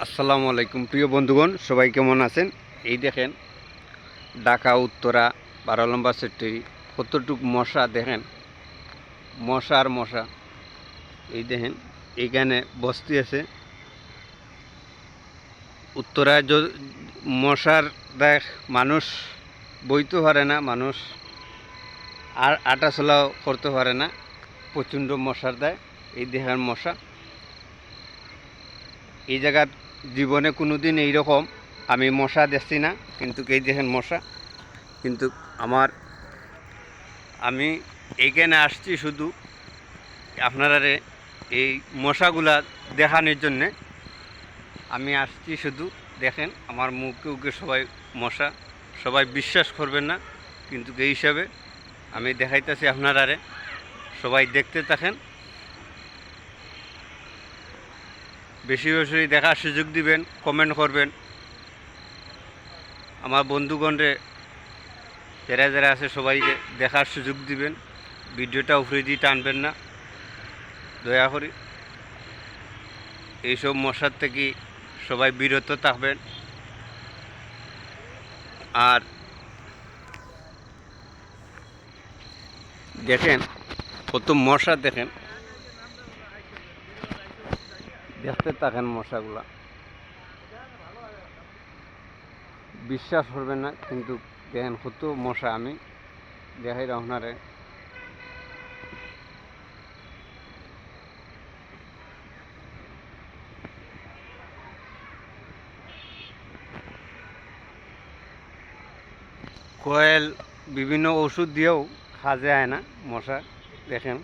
আসসালামু আলাইকুম। প্রিয় বন্ধুগণ, সবাই কেমন আছেন? এই দেখেন, ঢাকা, উত্তরা বারো নম্বর সেক্টরি কতটুক মশা দেখেন? মশা আর মশা। এই দেখেন এইখানে বস্তি আছে। উত্তরায় য- মশার দেখ, মানুষ বইতে পারে না, মানুষ আর আটা চলাও করতে পারে না। প্রচণ্ড মশার দেয় এই দেখেন মশা। এই জায়গার জীবনে কোনো দিন এইরকম আমি মশা দেখছি না, কিন্তু এই দেখেন মশা। কিন্তু আমার, আমি এইখানে আসছি শুধু আপনারা এই মশাগুলা দেখানোর জন্যে। আমি আসছি শুধু দেখেন, আমার মুখে উকে সবাই মশা, সবাই বিশ্বাস করবেন না, কিন্তু এই হিসাবে আমি দেখাইতেছি আপনারারে সবাই দেখতে থাকেন। বেশি বেশি দেখার সুযোগ দিবেন কমেন্ট করবেন। আমার বন্ধুগণরে যারা যারা আছে সবাইকে দেখার সুযোগ দিবেন, ভিডিওটা উপরে দিয়ে টানবেন না। দয়া করি। এইসব মশার থেকে সবাই বিরত থাকবেন। আর দেখেন, কত মশা দেখেন। দেখতে থাকেন মশাগুলা। বিশ্বাস করবেন না, কিন্তু দেখেন কত মশা আমি দেখাই আপনারে। কয়েল বিভিন্ন ওষুধ দিয়েও কাজে আয় না মশা, দেখেন।